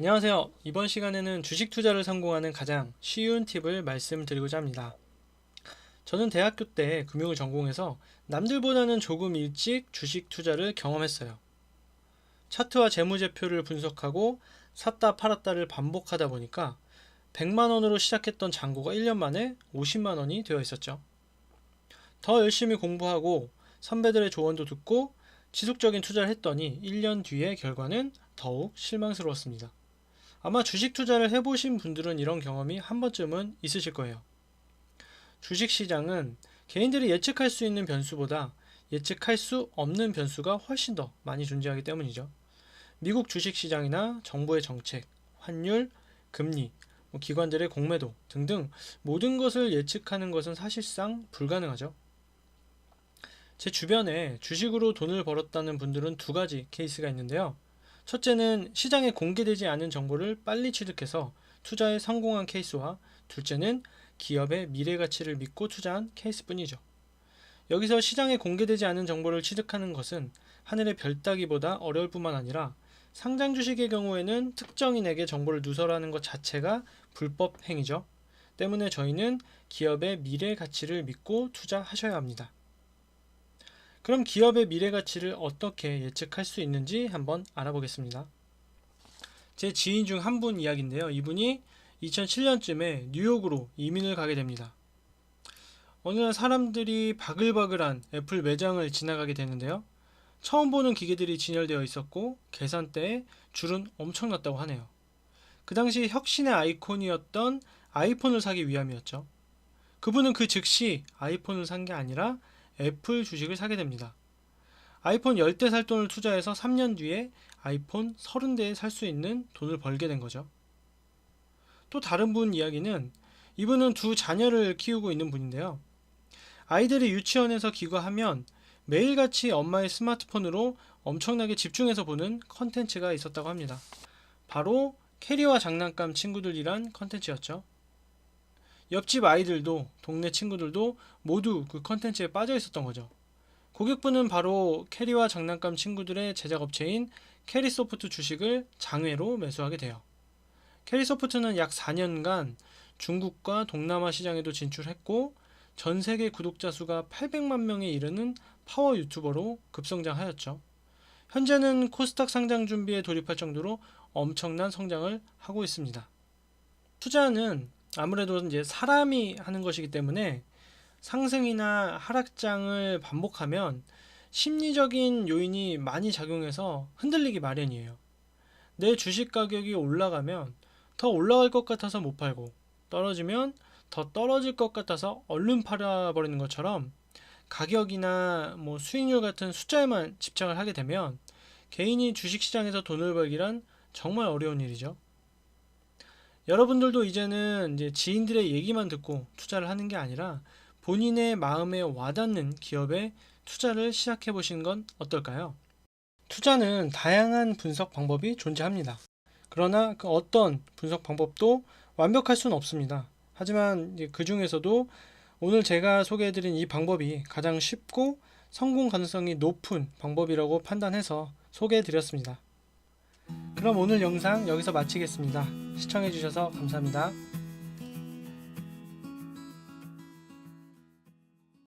안녕하세요. 이번 시간에는 주식 투자를 성공하는 가장 쉬운 팁을 말씀드리고자 합니다. 저는 대학교 때 금융을 전공해서 남들보다는 조금 일찍 주식 투자를 경험했어요. 차트와 재무제표를 분석하고 샀다 팔았다를 반복하다 보니까 100만 원으로 시작했던 잔고가 1년 만에 50만 원이 되어 있었죠. 더 열심히 공부하고 선배들의 조언도 듣고 지속적인 투자를 했더니 1년 뒤의 결과는 더욱 실망스러웠습니다. 아마 주식 투자를 해보신 분들은 이런 경험이 한 번쯤은 있으실 거예요. 주식 시장은 개인들이 예측할 수 있는 변수보다 예측할 수 없는 변수가 훨씬 더 많이 존재하기 때문이죠. 미국 주식 시장이나 정부의 정책, 환율, 금리, 뭐 기관들의 공매도 등등 모든 것을 예측하는 것은 사실상 불가능하죠. 제 주변에 주식으로 돈을 벌었다는 분들은 두 가지 케이스가 있는데요. 첫째는 시장에 공개되지 않은 정보를 빨리 취득해서 투자에 성공한 케이스와 둘째는 기업의 미래 가치를 믿고 투자한 케이스뿐이죠. 여기서 시장에 공개되지 않은 정보를 취득하는 것은 하늘의 별 따기보다 어려울 뿐만 아니라 상장 주식의 경우에는 특정인에게 정보를 누설하는 것 자체가 불법 행위죠. 때문에 저희는 기업의 미래 가치를 믿고 투자하셔야 합니다. 그럼 기업의 미래 가치를 어떻게 예측할 수 있는지 한번 알아보겠습니다. 제 지인 중 한 분 이야기인데요. 이분이 2007년쯤에 뉴욕으로 이민을 가게 됩니다. 어느 날 사람들이 바글바글한 애플 매장을 지나가게 되는데요. 처음 보는 기계들이 진열되어 있었고 계산대에 줄은 엄청났다고 하네요. 그 당시 혁신의 아이콘이었던 아이폰을 사기 위함이었죠. 그분은 그 즉시 아이폰을 산 게 아니라 애플 주식을 사게 됩니다. 아이폰 10대 살 돈을 투자해서 3년 뒤에 아이폰 30대에 살 수 있는 돈을 벌게 된 거죠. 또 다른 분 이야기는 이분은 두 자녀를 키우고 있는 분인데요. 아이들이 유치원에서 귀가하면 매일같이 엄마의 스마트폰으로 엄청나게 집중해서 보는 컨텐츠가 있었다고 합니다. 바로 캐리와 장난감 친구들이란 컨텐츠였죠. 옆집 아이들도 동네 친구들도 모두 그 컨텐츠에 빠져 있었던 거죠. 고객분은 바로 캐리와 장난감 친구들의 제작업체인 캐리소프트 주식을 장외로 매수하게 돼요. 캐리소프트는 약 4년간 중국과 동남아 시장에도 진출했고 전 세계 구독자 수가 800만 명에 이르는 파워 유튜버로 급성장하였죠. 현재는 코스닥 상장 준비에 돌입할 정도로 엄청난 성장을 하고 있습니다. 투자는 아무래도 이제 사람이 하는 것이기 때문에 상승이나 하락장을 반복하면 심리적인 요인이 많이 작용해서 흔들리기 마련이에요. 내 주식 가격이 올라가면 더 올라갈 것 같아서 못 팔고 떨어지면 더 떨어질 것 같아서 얼른 팔아버리는 것처럼 가격이나 뭐 수익률 같은 숫자에만 집착을 하게 되면 개인이 주식시장에서 돈을 벌기란 정말 어려운 일이죠. 여러분들도 이제는 이제 지인들의 얘기만 듣고 투자를 하는 게 아니라 본인의 마음에 와닿는 기업에 투자를 시작해 보시는 건 어떨까요? 투자는 다양한 분석 방법이 존재합니다. 그러나 그 어떤 분석 방법도 완벽할 수는 없습니다. 하지만 그 중에서도 오늘 제가 소개해드린 이 방법이 가장 쉽고 성공 가능성이 높은 방법이라고 판단해서 소개해드렸습니다. 그럼 오늘 영상 여기서 마치겠습니다. 시청해주셔서 감사합니다.